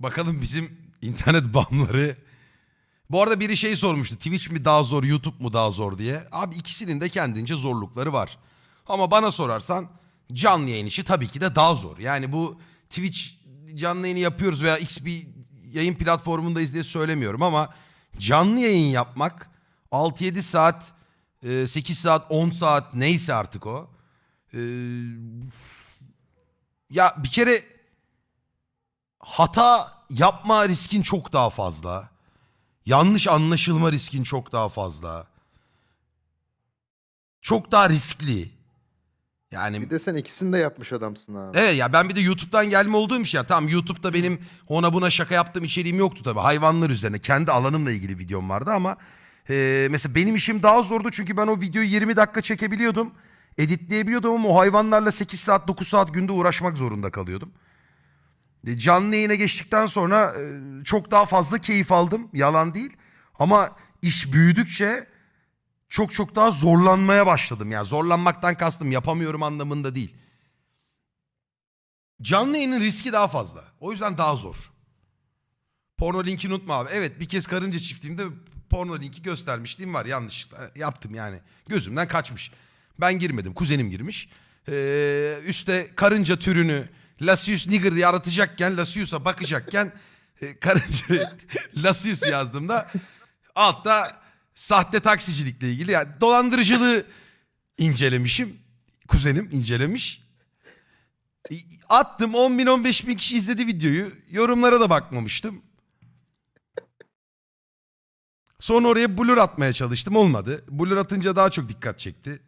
Bakalım bizim internet bağımları. Bu arada biri şey sormuştu. Twitch mi daha zor, YouTube mu daha zor diye. Abi ikisinin de kendince zorlukları var. Ama bana sorarsan canlı yayın işi tabii ki de daha zor. Yani bu Twitch canlı yayını yapıyoruz veya X bir yayın platformundayız diye söylemiyorum ama canlı yayın yapmak 6-7 saat, e, 8 saat, 10 saat neyse artık o. E, Ya bir kere hata yapma riskin çok daha fazla. Yanlış anlaşılma riskin çok daha fazla. Çok daha riskli. Yani Bir de sen ikisini de yapmış adamsın abi. Evet ya ben bir de YouTube'dan gelme olduğum için ya tamam YouTube'da benim ona buna şaka yaptığım içeriğim yoktu tabii. Hayvanlar üzerine kendi alanımla ilgili videom vardı ama e, mesela benim işim daha zordu çünkü ben o videoyu 20 dakika çekebiliyordum. Editleyebiliyordum ama o hayvanlarla 8 saat 9 saat günde uğraşmak zorunda kalıyordum. E, Canlı yayına geçtikten sonra e, çok daha fazla keyif aldım. Yalan değil. Ama iş büyüdükçe çok çok daha zorlanmaya başladım. Yani zorlanmaktan kastım yapamıyorum anlamında değil. Canlı yayının riski daha fazla. O yüzden daha zor. Porno linki unutma abi. Evet bir kez karınca çiftliğimde porno linki göstermişliğim var. Yanlışlıkla yaptım yani. Gözümden kaçmış. Ben girmedim. Kuzenim girmiş. Ee, üste karınca türünü Lasius nigger diye aratacakken Lasius'a bakacakken e, karınca Lasius yazdığımda altta sahte taksicilikle ilgili yani dolandırıcılığı incelemişim. Kuzenim incelemiş. Attım 10 bin 15 bin kişi izledi videoyu. Yorumlara da bakmamıştım. Sonra oraya blur atmaya çalıştım olmadı. Blur atınca daha çok dikkat çekti.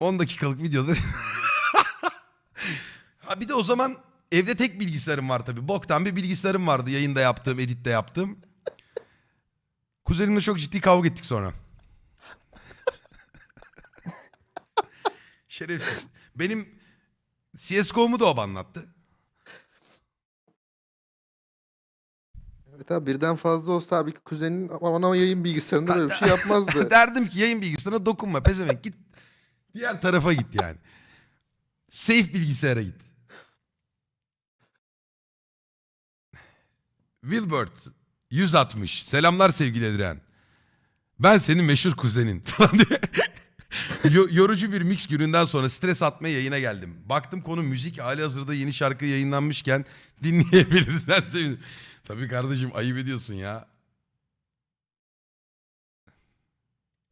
10 dakikalık videoda. ha bir de o zaman evde tek bilgisayarım var tabii. Boktan bir bilgisayarım vardı yayında yaptığım, editte yaptığım. Kuzenimle çok ciddi kavga ettik sonra. Şerefsiz. Benim CSGO'mu da o anlattı. Evet abi birden fazla olsa abi kuzenin ana yayın bilgisayarında böyle bir şey yapmazdı. Derdim ki yayın bilgisayarına dokunma pezevenk git. Diğer tarafa git yani. Safe bilgisayara git. Wilbert 160. Selamlar sevgili Edren. Ben senin meşhur kuzenin. yorucu bir mix gününden sonra stres atmaya yayına geldim. Baktım konu müzik hali hazırda yeni şarkı yayınlanmışken dinleyebilirsen sevinirim. Tabii kardeşim ayıp ediyorsun ya.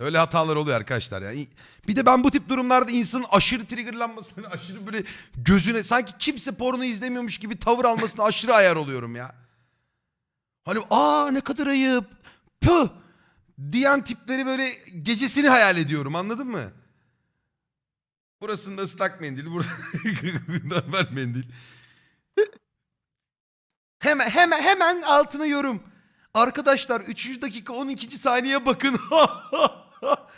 Öyle hatalar oluyor arkadaşlar ya. Bir de ben bu tip durumlarda insanın aşırı triggerlanmasını, aşırı böyle gözüne sanki kimse porno izlemiyormuş gibi tavır almasına aşırı ayar oluyorum ya. Hani aa ne kadar ayıp. Püh diyen tipleri böyle gecesini hayal ediyorum anladın mı? Burasında ıslak mendil, burada normal mendil. Hemen hemen hemen altına yorum. Arkadaşlar 3. dakika 12. saniye bakın.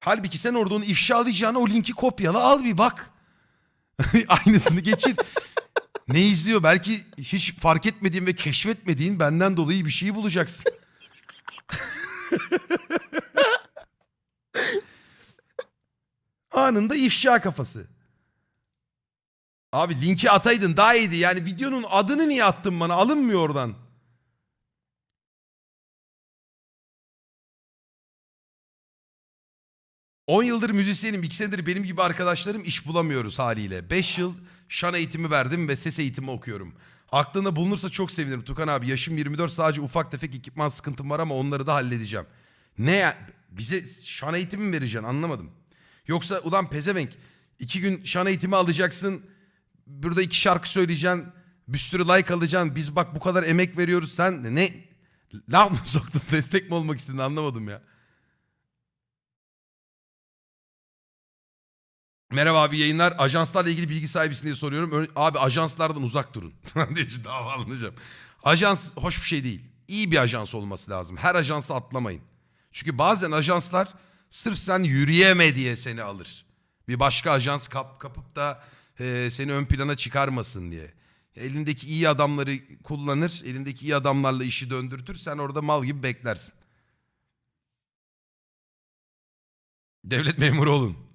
Halbuki sen orada onu ifşalayacağına o linki kopyala al bir bak. Aynısını geçir. ne izliyor? Belki hiç fark etmediğin ve keşfetmediğin benden dolayı bir şey bulacaksın. Anında ifşa kafası. Abi linki ataydın daha iyiydi. Yani videonun adını niye attın bana? Alınmıyor oradan. On yıldır müzisyenim. iki senedir benim gibi arkadaşlarım iş bulamıyoruz haliyle. Beş yıl şan eğitimi verdim ve ses eğitimi okuyorum. Aklında bulunursa çok sevinirim Tukan abi. Yaşım 24 sadece ufak tefek ekipman sıkıntım var ama onları da halledeceğim. Ne ya? Bize şan eğitimi mi vereceksin anlamadım. Yoksa ulan pezevenk iki gün şan eğitimi alacaksın. Burada iki şarkı söyleyeceksin. Bir sürü like alacaksın. Biz bak bu kadar emek veriyoruz. Sen ne? Laf mı soktun? Destek mi olmak istedin anlamadım ya. Merhaba abi yayınlar. Ajanslarla ilgili bilgi sahibisin diye soruyorum. Abi ajanslardan uzak durun. diye şu davalanacağım. Ajans hoş bir şey değil. İyi bir ajans olması lazım. Her ajansı atlamayın. Çünkü bazen ajanslar sırf sen yürüyeme diye seni alır. Bir başka ajans kap, kapıp da e, seni ön plana çıkarmasın diye. Elindeki iyi adamları kullanır. Elindeki iyi adamlarla işi döndürtür. Sen orada mal gibi beklersin. Devlet memuru olun.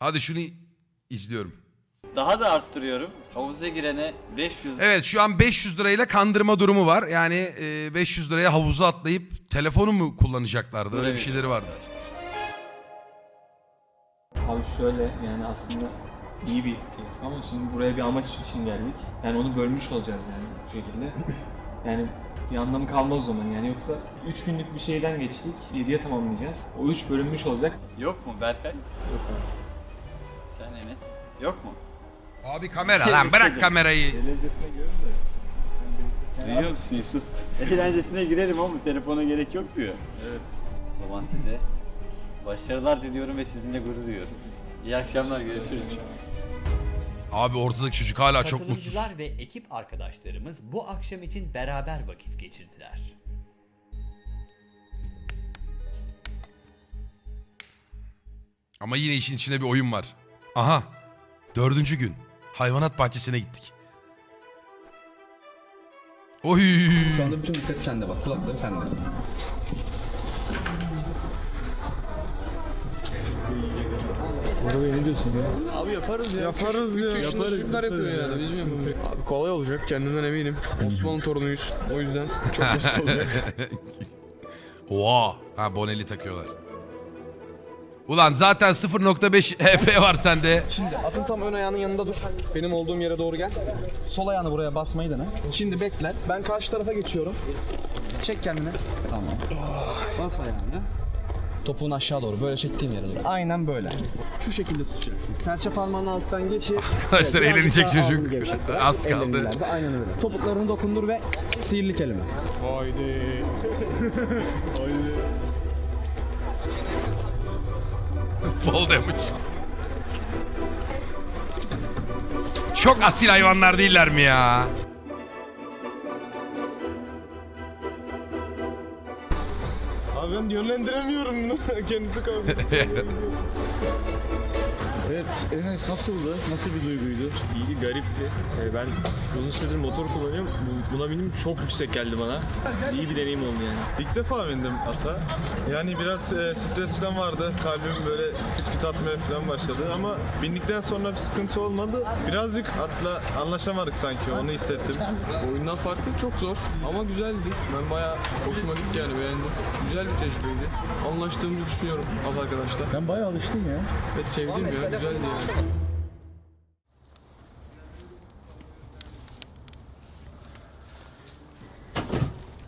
Hadi şunu izliyorum. Daha da arttırıyorum. Havuza girene 500 Evet şu an 500 lirayla kandırma durumu var. Yani e, 500 liraya havuza atlayıp telefonu mu kullanacaklardı? Öyle bir şeyleri vardı. Abi şöyle yani aslında iyi bir teklif ama şimdi buraya bir amaç için geldik. Yani onu bölmüş olacağız yani bu şekilde. Yani bir anlamı kalmaz o zaman yani yoksa 3 günlük bir şeyden geçtik 7'ye tamamlayacağız. O 3 bölünmüş olacak. yok mu Berkay? Yok abi. Sen Enes. Yok mu? Abi kamera lan bırak kamerayı. Duyuyor musun Yusuf? Eğlencesine girerim ama telefona gerek yok diyor. Evet. O zaman size başarılar diliyorum ve sizinle gurur duyuyorum. İyi akşamlar görüşürüz. Abi ortadaki çocuk hala çok mutsuz. Katılımcılar ve ekip arkadaşlarımız bu akşam için beraber vakit geçirdiler. Ama yine işin içinde bir oyun var. Aha. Dördüncü gün. Hayvanat bahçesine gittik. Oy. Şu anda bütün dikkat sende bak. Kulakları sende. Arabayı ne diyorsun ya? Abi yaparız ya. Yaparız ya. Yaparız. Çocuklar yapıyor yani. Biz bilmiyorum. Abi kolay olacak kendimden eminim. Osmanlı torunuyuz. O yüzden çok basit olacak. Oha. Ha boneli takıyorlar. Ulan zaten 0.5 HP var sende. Şimdi atın tam ön ayağının yanında dur. Benim olduğum yere doğru gel. Sol ayağını buraya basmayı dene. Şimdi bekle. Ben karşı tarafa geçiyorum. Çek kendini. Tamam. Bas ayağını. Topuğun aşağı doğru. Böyle çektiğin yere doğru. Aynen böyle. Şu şekilde tutacaksın. Serçe parmağını alttan geçir. Arkadaşlar Evet, eğlenecek birazcık daha çocuk. ağzını gevşet. Az Ellerini kaldı. ileride, Aynen öyle. Topuklarını dokundur ve sihirli kelime. Fall damage. Çok asil hayvanlar değiller mi ya? Abi ben yönlendiremiyorum bunu. Kendisi kaldı. Evet Enes nasıldı? Nasıl bir duyguydu? İyi, garipti. Ee, ben uzun süredir motor kullanıyorum. Bu- Buna bindim çok yüksek geldi bana. İyi bir deneyim oldu yani. İlk defa bindim ata. Yani biraz e, stres falan vardı. Kalbim böyle küt küt atmaya falan başladı ama bindikten sonra bir sıkıntı olmadı. Birazcık atla anlaşamadık sanki onu hissettim. Oyundan farkı çok zor ama güzeldi. Ben bayağı hoşuma gitti yani beğendim. Güzel bir tecrübeydi. Anlaştığımızı düşünüyorum az arkadaşlar. Ben bayağı alıştım ya. Evet sevdim ya güzeldi yani.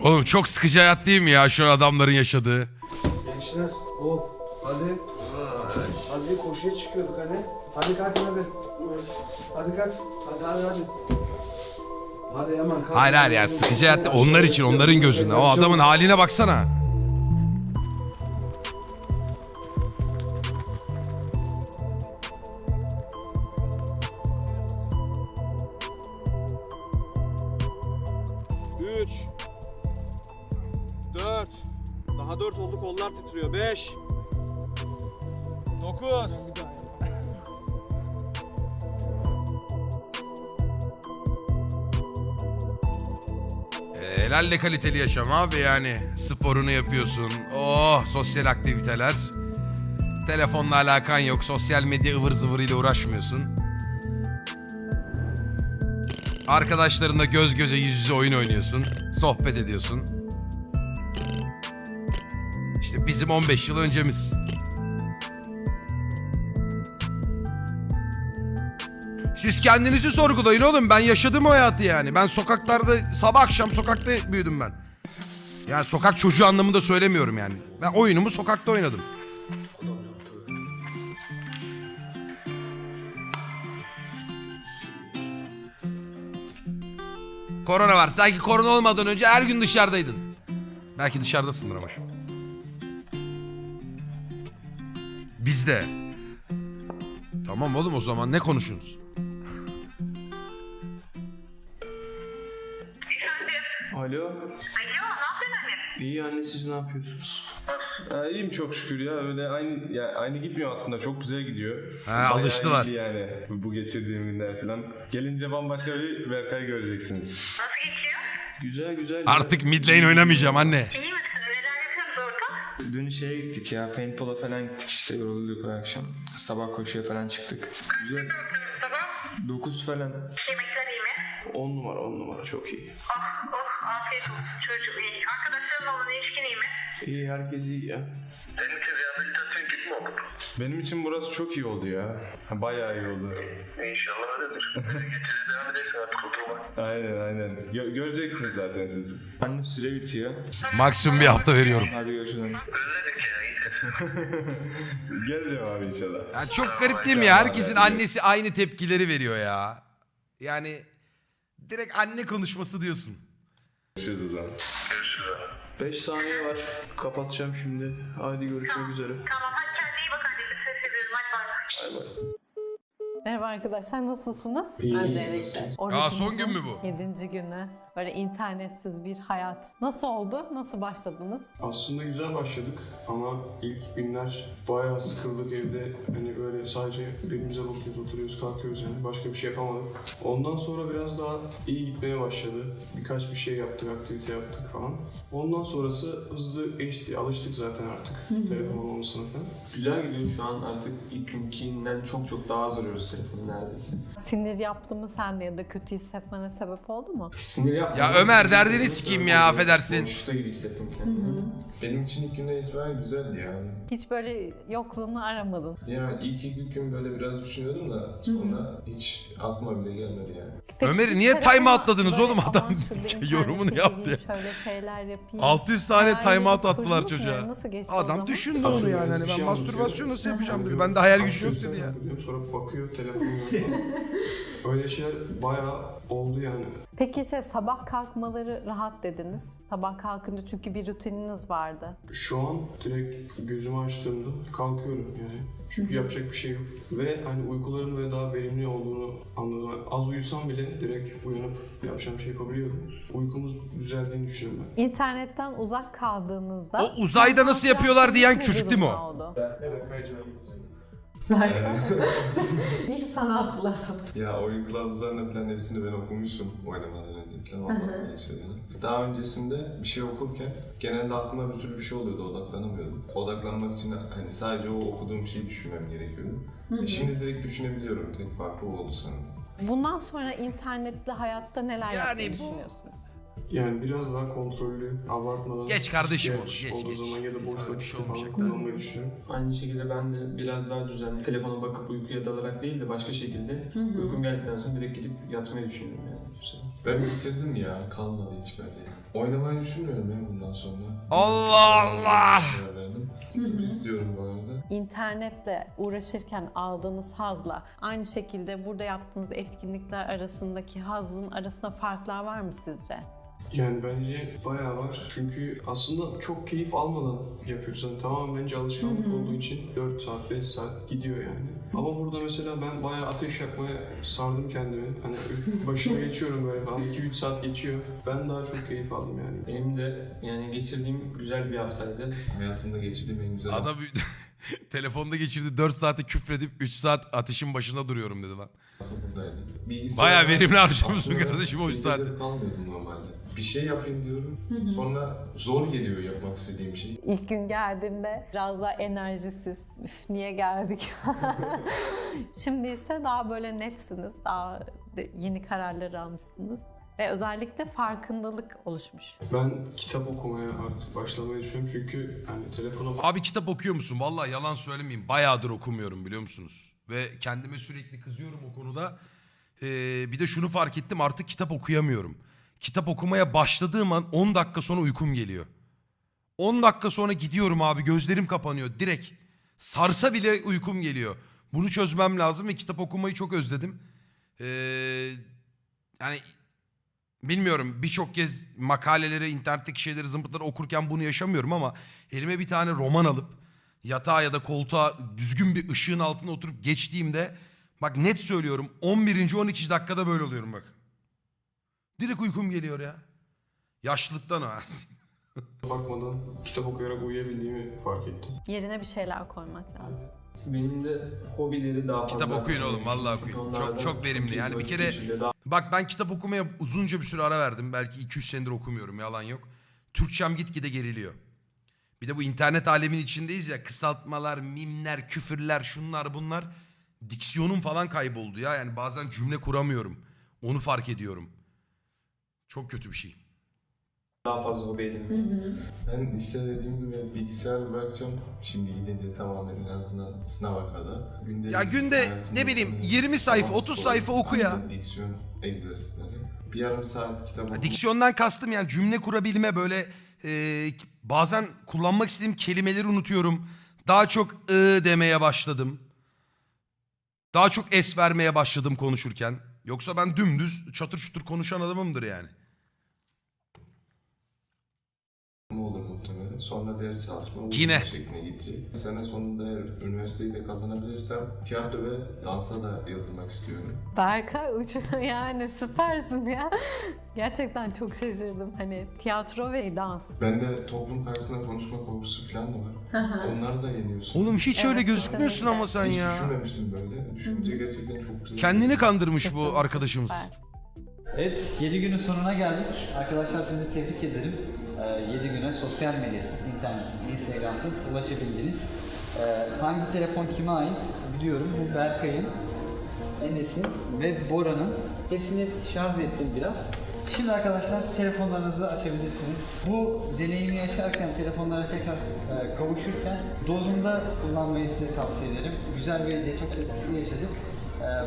Oğlum çok sıkıcı hayat değil mi ya şu adamların yaşadığı? Gençler, o hadi. Hadi koşuya çıkıyorduk hani. Hadi kalkın hadi. Hadi kalk. Hadi hadi hadi. Hadi hemen kalk. Hayır hayır ya sıkıcı hayat onlar için onların gözünde. O adamın haline baksana. Kollar titriyor. Beş. Dokuz. E, Helalle kaliteli yaşam abi yani. Sporunu yapıyorsun. Oh sosyal aktiviteler. Telefonla alakan yok. Sosyal medya ıvır zıvırıyla uğraşmıyorsun. Arkadaşlarınla göz göze yüz yüze oyun oynuyorsun. Sohbet ediyorsun. Bizim 15 yıl öncemiz. Siz kendinizi sorgulayın oğlum. Ben yaşadım o hayatı yani. Ben sokaklarda sabah akşam sokakta büyüdüm ben. Yani sokak çocuğu anlamında söylemiyorum yani. Ben oyunumu sokakta oynadım. Korona var. Sanki korona olmadan önce her gün dışarıdaydın. Belki dışarıdasındır ama Bizde. Tamam oğlum o zaman ne konuşuyorsunuz? Alo. Alo ne yapıyorsun İyi anne siz ne yapıyorsunuz? iyiyim çok şükür ya öyle aynı ya aynı gitmiyor aslında çok güzel gidiyor. Ha, Bayağı alıştılar. iyiydi yani bu, bu geçirdiğim günler falan. Gelince bambaşka bir Berkay göreceksiniz. Güzel güzel. Artık mid lane oynamayacağım anne. Dün şeye gittik ya, paintball'a falan gittik işte yorulduk bu akşam. Sabah koşuya falan çıktık. Güzel. 9 falan. Yemekler iyi mi? 10 numara 10 numara çok iyi. Oh afiyet olsun çocuğum iyi. Arkadaşlarınla olan ilişkin iyi mi? İyi herkes iyi ya. Senin için rehabilitasyon gibi mi oldu? Benim için burası çok iyi oldu ya. Bayağı iyi oldu. İnşallah öyledir. Getirir devam edersin artık oturma. Aynen aynen. Gö- göreceksiniz zaten siz. Anne süre bitiyor. Maksimum bir hafta veriyorum. Hadi görüşürüz. Özledik ya. Geleceğim abi inşallah. Ya çok garip değil mi ya? Herkesin annesi aynı tepkileri veriyor ya. Yani direkt anne konuşması diyorsun. Görüşürüz o zaman. 5 saniye var. Kapatacağım şimdi. Haydi görüşmek üzere. Tamam hadi kendine iyi bak anneciğim. Seni seviyorum hadi bay bay. Merhaba arkadaşlar nasılsınız? İyi, Öncelikle. Aa, son gün mü bu? 7. günü. Böyle internetsiz bir hayat. Nasıl oldu? Nasıl başladınız? Aslında güzel başladık ama ilk günler bayağı sıkıldık evde. Hani böyle sadece birbirimize bakıyoruz, oturuyoruz, kalkıyoruz yani. Başka bir şey yapamadık. Ondan sonra biraz daha iyi gitmeye başladı. Birkaç bir şey yaptık, aktivite yaptık falan. Ondan sonrası hızlı geçti. Alıştık zaten artık telefon olmasına falan. Güzel gidiyor şu an artık ilk günkinden çok çok daha az arıyoruz telefonu neredeyse. Sinir yaptı mı sende ya da kötü hissetmene sebep oldu mu? Sinir yapma. Ya Ömer, derdini sikeyim ya, affedersin. Boşlukta gibi hissettim kendimi. Benim için ilk günden itibaren güzeldi yani. Hiç böyle yokluğunu aramadın. Yani ilk iki gün böyle biraz düşünüyordum da sonra hiç aklıma bile gelmedi yani. Ömer'i niye time outladınız böyle oğlum? Adam internete yorumunu yaptı gireyim, ya. Şöyle şeyler yapayım. 600 tane Hayalini time out attılar mu çocuğa. Nasıl geçti o Adam düşündü onu yani. Hani ben şey mastürbasyon nasıl yapacağım dedi. Bende hayal gücü yok dedi ya. Sonra bakıyor telefonu. Öyle şeyler bayağı oldu yani. Peki şey sabah kalkmaları rahat dediniz. Sabah kalkınca çünkü bir rutininiz vardı. Şu an direkt gözümü açtığımda kalkıyorum yani. Çünkü yapacak bir şey yok. Ve hani uykuların ve daha verimli olduğunu anladım. Az uyusam bile direkt uyanıp yapacağım şey yapabiliyorum. Uykumuz düzeldiğini düşünüyorum ben. İnternetten uzak kaldığınızda... O uzayda nasıl yapıyorlar diyen çocuk değil mi o? Evet, kayacağım. İlk sana attılar topu. Ya oyun kılavuzlarını falan hepsini ben okumuşum oynamadan önce falan ondan. Daha öncesinde bir şey okurken genelde aklıma bir sürü bir şey oluyordu odaklanamıyordum. Odaklanmak için hani sadece o okuduğum şeyi düşünmem gerekiyordu. E şimdi direkt düşünebiliyorum. Tek farkı o oldu sanırım. Bundan sonra internetli hayatta neler Yani yapmayı bu- düşünüyorsunuz? Yani biraz daha kontrollü, abartmadan... Geç kardeşim ihtiyaç onu, geç, olduğu geç. zaman ya da boş Öyle bir şey olmayacak kullanmayı düşünüyorum. Aynı şekilde ben de biraz daha düzenli telefona bakıp uykuya dalarak değil de başka şekilde uykum geldikten sonra direkt gidip yatmayı düşünüyorum yani. Ben bitirdim ya. Kalmadı hiç bende. Oynamayı düşünmüyorum ya bundan sonra. Allah Allah! Tip istiyorum bu arada. İnternetle uğraşırken aldığınız hazla aynı şekilde burada yaptığınız etkinlikler arasındaki hazın arasında farklar var mı sizce? Yani bence bayağı var. Çünkü aslında çok keyif almadan yapıyorsun. Yani tamamen bence alışkanlık olduğu için 4 saat, 5 saat gidiyor yani. Ama burada mesela ben bayağı ateş yakmaya sardım kendimi. Hani başına geçiyorum böyle falan. 2-3 saat geçiyor. Ben daha çok keyif aldım yani. Benim de yani geçirdiğim güzel bir haftaydı. Hayatımda geçirdiğim en güzel Adam telefonda geçirdi 4 saati küfredip 3 saat ateşin başında duruyorum dedi lan. hafta. Bilgisayar- Bayağı verimli harcamışsın kardeşim o 3 geceleri saati. kalmıyordum normalde. Bir şey yapayım diyorum. Sonra zor geliyor yapmak istediğim şey. İlk gün geldiğimde biraz daha enerjisiz, üf niye geldik? Şimdi ise daha böyle netsiniz, daha yeni kararlar almışsınız. Ve özellikle farkındalık oluşmuş. Ben kitap okumaya artık başlamayı düşünüyorum. Çünkü hani telefona Abi kitap okuyor musun? Vallahi yalan söylemeyeyim. Bayağıdır okumuyorum biliyor musunuz? Ve kendime sürekli kızıyorum o konuda. Ee, bir de şunu fark ettim artık kitap okuyamıyorum. Kitap okumaya başladığım an 10 dakika sonra uykum geliyor. 10 dakika sonra gidiyorum abi gözlerim kapanıyor direkt. Sarsa bile uykum geliyor. Bunu çözmem lazım ve kitap okumayı çok özledim. Ee, yani bilmiyorum birçok kez makaleleri, internetteki şeyleri, zımpıtları okurken bunu yaşamıyorum ama elime bir tane roman alıp yatağa ya da koltuğa düzgün bir ışığın altına oturup geçtiğimde bak net söylüyorum 11. 12. dakikada böyle oluyorum bak. Direkt uykum geliyor ya. Yaşlılıktan o. bakmadan kitap okuyarak uyuyabildiğimi fark ettim. Yerine bir şeyler koymak lazım. Benim de hobileri daha fazla. Kitap okuyun oğlum vallahi okuyun. Çok çok verimli. Yani bir kere bak ben kitap okumaya uzunca bir süre ara verdim. Belki 200 senedir okumuyorum yalan yok. Türkçem gitgide geriliyor. Bir de bu internet alemin içindeyiz ya kısaltmalar, mimler, küfürler, şunlar bunlar. Diksiyonum falan kayboldu ya. Yani bazen cümle kuramıyorum. Onu fark ediyorum. Çok kötü bir şey. Daha fazla hobi edinmek. Ben işte dediğim gibi bilgisayar bırakacağım. Şimdi gidince tamamen en azından sınava kadar. Günde Ya günde ne bileyim 20 sayfa, 30 sayfa oku ya. Diksiyon egzersizleri. Bir yarım saat kitap okumak. Diksiyondan kastım yani cümle kurabilme böyle e, bazen kullanmak istediğim kelimeleri unutuyorum. Daha çok ı demeye başladım. Daha çok es vermeye başladım konuşurken. Yoksa ben dümdüz çatır çutur konuşan adamımdır yani. Olur muhtemelen. Sonra ders çalışma Yine. şekline gidecek. Sene sonunda eğer üniversiteyi de kazanabilirsem tiyatro ve dansa da yazılmak istiyorum. Berkay uç yani süpersin ya. Gerçekten çok şaşırdım. Hani tiyatro ve dans. Bende toplum karşısında konuşma korkusu falan da var. Onları da yeniyorsun. Oğlum hiç öyle Evet, gözükmüyorsun kesinlikle. ama sen Hiç ya. düşünmemiştim böyle. Düşününce gerçekten çok güzel. Kendini kandırmış bu arkadaşımız. Evet 7 günün sonuna geldik. Arkadaşlar sizi tebrik ederim. 7 güne sosyal medyasız, internetsiz, instagramsız ulaşabildiniz. Ee, hangi telefon kime ait biliyorum. Bu Berkay'ın, Enes'in ve Bora'nın. Hepsini şarj ettim biraz. Şimdi arkadaşlar telefonlarınızı açabilirsiniz. Bu deneyimi yaşarken, telefonlara tekrar e, kavuşurken dozunda kullanmayı size tavsiye ederim. Güzel bir detoks etkisi yaşadık.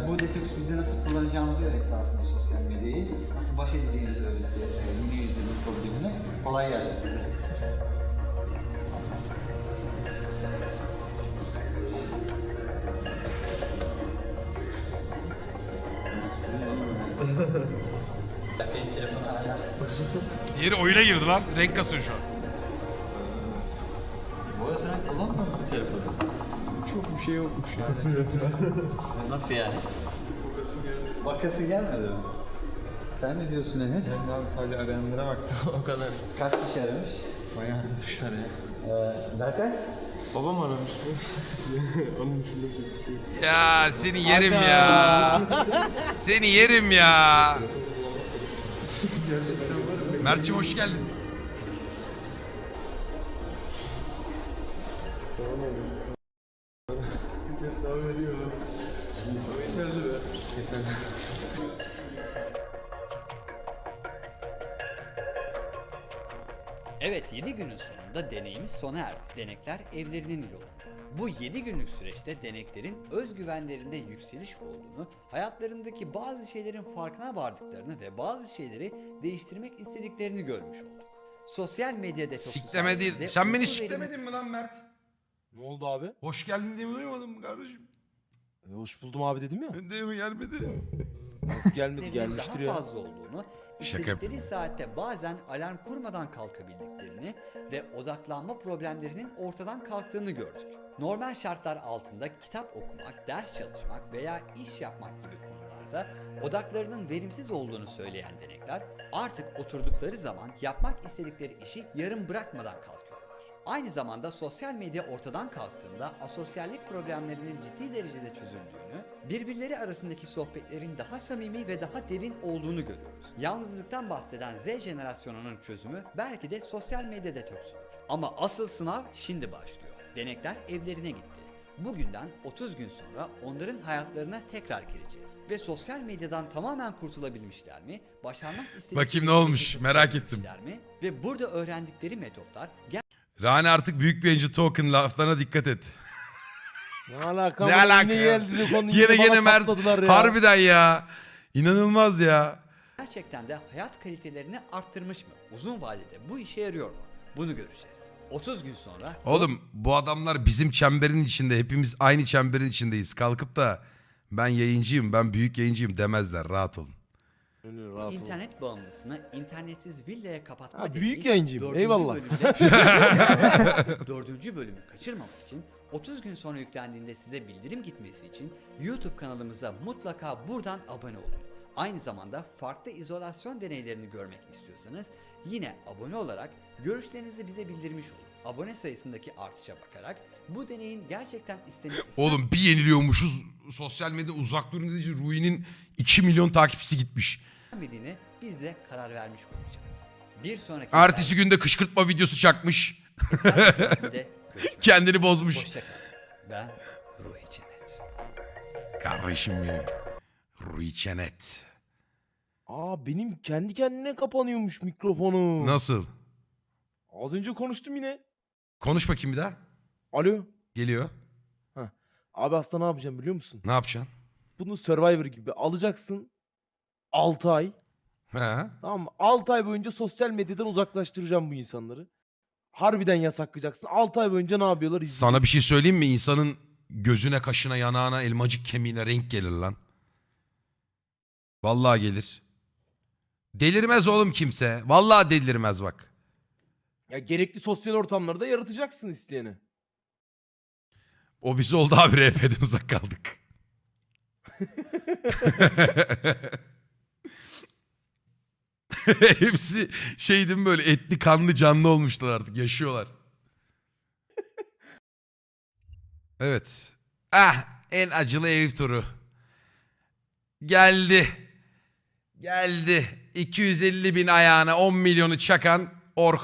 Bu detoks bize nasıl kullanacağımızı öğretti aslında sosyal medyayı. Nasıl baş edeceğimizi öğretti yeni yüzyılın problemine. Kolay gelsin size. Diğeri oyuna girdi lan. Renk kasıyor şu an. Bu arada sen kullanmıyor musun telefonu? Bir şey yokmuş ya. Nasıl yani? Bakası gelmedi mi? Sen ne diyorsun Enes? Ben abi sadece arayanlara baktım o kadar. Kaç kişi aramış? Bayağı aramışlar ya. Ee, Berkay? Babam aramış Onun dışında bir şey. Ya seni yerim ya. Seni yerim ya. Mert'ciğim hoş geldin. 7 günün sonunda deneyimiz sona erdi. Denekler evlerinin yolunda. Bu 7 günlük süreçte deneklerin özgüvenlerinde yükseliş olduğunu, hayatlarındaki bazı şeylerin farkına vardıklarını ve bazı şeyleri değiştirmek istediklerini görmüş olduk. Sosyal medya detoksu Sikleme değil. sayesinde Sen beni siklemedin mi lan Mert? Ne oldu abi? Hoş geldin diye mi duymadın mı kardeşim? E, hoş buldum abi dedim ya. Ben de mi gelmedi? Nasıl gelmedi verimlerinin gelmiştir daha ya. fazla olduğunu, istedikleri saatte bazen alarm kurmadan kalkabildiklerini ve odaklanma problemlerinin ortadan kalktığını gördük. Normal şartlar altında kitap okumak, ders çalışmak veya iş yapmak gibi konularda odaklarının verimsiz olduğunu söyleyen denekler artık oturdukları zaman yapmak istedikleri işi yarım bırakmadan kalkıyorlar. Aynı zamanda sosyal medya ortadan kalktığında asosyallik problemlerinin ciddi derecede çözüldüğünü, birbirleri arasındaki sohbetlerin daha samimi ve daha derin olduğunu görüyoruz. Yalnızlıktan bahseden Z jenerasyonunun çözümü belki de sosyal medya detoksudur. Ama asıl sınav şimdi başlıyor. Denekler evlerine gitti. Bugünden 30 gün sonra onların hayatlarına tekrar gireceğiz. Ve sosyal medyadan tamamen kurtulabilmişler mi? Başarmak istedikleri Bakayım ne olmuş, merak ettim. Mi? Ve burada öğrendikleri metotlar Rani artık büyük bir yayıncı token laflarına dikkat et. Ne alaka? Ne alaka Yine geldi Yine gene Mert harbiden ya. İnanılmaz ya. gerçekten de hayat kalitelerini arttırmış mı? Uzun vadede bu işe yarıyor mu? Bunu göreceğiz. 30 gün sonra Oğlum bu adamlar bizim çemberin içinde. Hepimiz aynı çemberin içindeyiz. Kalkıp da ben yayıncıyım, ben büyük yayıncıyım demezler. Rahat olun. Rahat ol. internet bağımlısını internetsiz villaya kapatma Ha, dediği büyük yayıncıyım, dördüncü eyvallah. bölümde- dördüncü bölümü kaçırmamak için 30 gün sonra yüklendiğinde size bildirim gitmesi için YouTube kanalımıza mutlaka buradan abone olun. Aynı zamanda farklı izolasyon deneylerini görmek istiyorsanız yine abone olarak görüşlerinizi bize bildirmiş olun. Abone sayısındaki artışa bakarak bu deneyin gerçekten istenip Oğlum bir yeniliyormuşuz. Sosyal medya uzak durun dediği için Rui'nin 2 milyon takipçisi gitmiş. İstenmediğine biz de karar vermiş olacağız. Bir sonraki Ertesi günde kışkırtma videosu çakmış. Kendini bozmuş. Hoşçakalın. Ben Ruhi Cennet. Kardeşim benim. Rui Çenet. Aa benim kendi kendine kapanıyormuş mikrofonu. Nasıl? Az önce konuştum yine. Konuş bakayım bir daha. Alo. Geliyor. Abi aslında ne yapacağım biliyor musun? Ne yapacaksın? Bunu Survivor gibi alacaksın. 6 ay. He. Tamam mı? 6 ay boyunca sosyal medyadan uzaklaştıracağım bu insanları. Harbiden yasaklayacaksın. 6 ay boyunca ne yapıyorlar izleyeceksin. Sana bir şey söyleyeyim mi? İnsanın gözüne, kaşına, yanağına, elmacık kemiğine renk gelir lan. Vallahi gelir. Delirmez oğlum kimse. Vallahi delirmez bak. Ya gerekli sosyal ortamları da yaratacaksın isteyene. O bizi oldu abi RP'den uzak kaldık. Hepsi şeydim böyle etli kanlı canlı olmuşlar artık yaşıyorlar. Evet. Ah en acılı ev turu. Geldi. Geldi. 250 bin ayağına 10 milyonu çakan Orkun